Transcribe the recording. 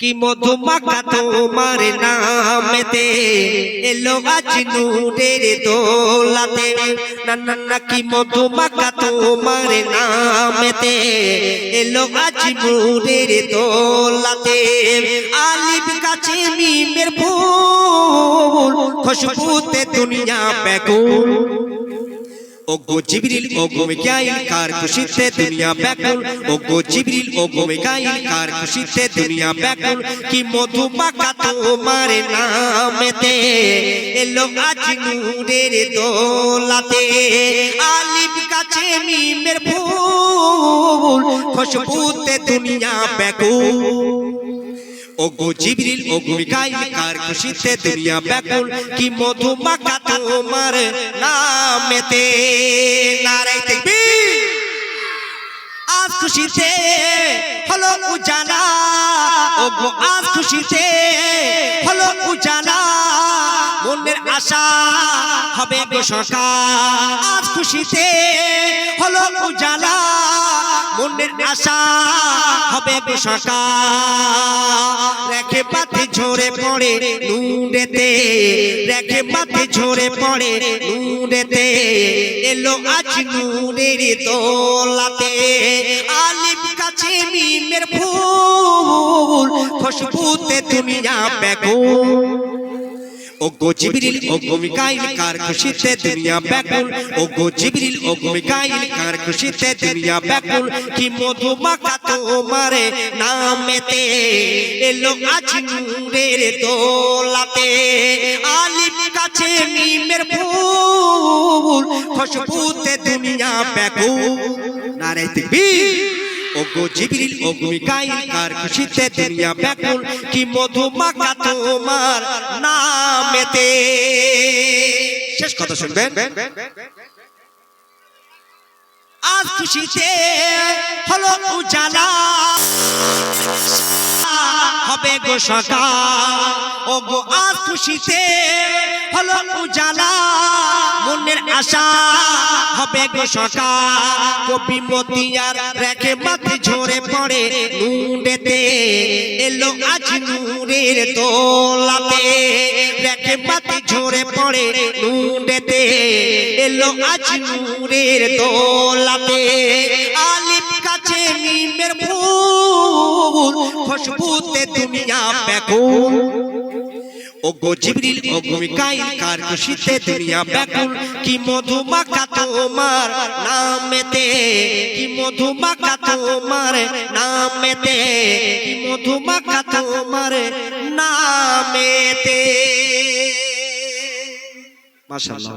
কি মধুমাখা তোমার নামেতে? এলো আজ নূরের দোলাতে। না না না, কি মধুমাখা তোমার নামেতে? এলো আজ নূরের দোলাতে। আলিফ কাছে মিমের ফুল খুশবুতে দুনিয়া ব্যাকুল ও গো জিবরিল ও গো মিকাইল কার খুশিতে দুনিয়া ব্যাকুল? ও গো জিবরিল ও গো মিকাইল কার খুশিতে দুনিয়া ব্যাকুল? কি মধুমাখা তোমার নামেতে এলো আজ নূরের দোলাতে। আলিফ কাছে মিমের ফুল, খুশবুতে দুনিয়া ব্যাকুল। ও গো জিবরিল ও গো মিকাইল কার খুশিতে দুনিয়া ব্যাকুল? কি মধুমাখা তোমার নামেতে নারাই তাকবীর আজ খুশিতে হলো উজালা। ও গো আজ খুশিতে হলো উজালা। মনের আশা হবে গো সকাল আজ খুশিতে হলো উজালা। মনের আশা হবে গো সকাল রেখে পাতে ঝরে পড়ে নুরেতে রেখে পাতে ঝরে পড়ে নুরেতে এলো আজ নূরের দোলাতে। আলিফ কাছে মিমের ফুল খুশবুতে দুনিয়া ব্যাকুল ও গো জিবরিল ও গো মিকাইল, কার খুশিতে দুনিয়া ব্যাকুল ও গো জিবরিল ও গো মিকাইল, কার খুশিতে দুনিয়া ব্যাকুল কি মধুমাখা তোমার নামেতে? এলো আজ নূরের দোলাতে। আলিফ কাছে মিমের ফুল খুশবুতে দুনিয়া ব্যাকুল নারে তাকবীর ও গো জিবরিল গো মিকাইল, কার খুশিতে দুনিয়া ব্যাকুল কি মধুমাখা তোমার নামেতে। শেষ কথা শুনবেন। আজ খুশিতে হলো উজালা। হবে গো সকাল। ও গো আজ খুশিতে হলো উজালা। মনের আশা হবে গো সকাল কবি মতিয়ার রেখে মাথে ঝরে পড়ে নুনেতে। এলো আজ নূরের দোলাতে। রেখে মাথে ঝরে পড়ে নুনেতে। এলো আজ নূরের দোলাতে। আলিফ কাছে মিমের ফুল, খুশবুতে দুনিয়া ব্যাকুল ও গো জিবরিল ও গো মিকাইল কার খুশিতে দুনিয়া ব্যাকুল। কি মধুমাখা তোমার নামেতে, কি মধুমাখা তোমার নামেতে, কি মধুমাখা তোমার নামেতে। মাশাআল্লাহ।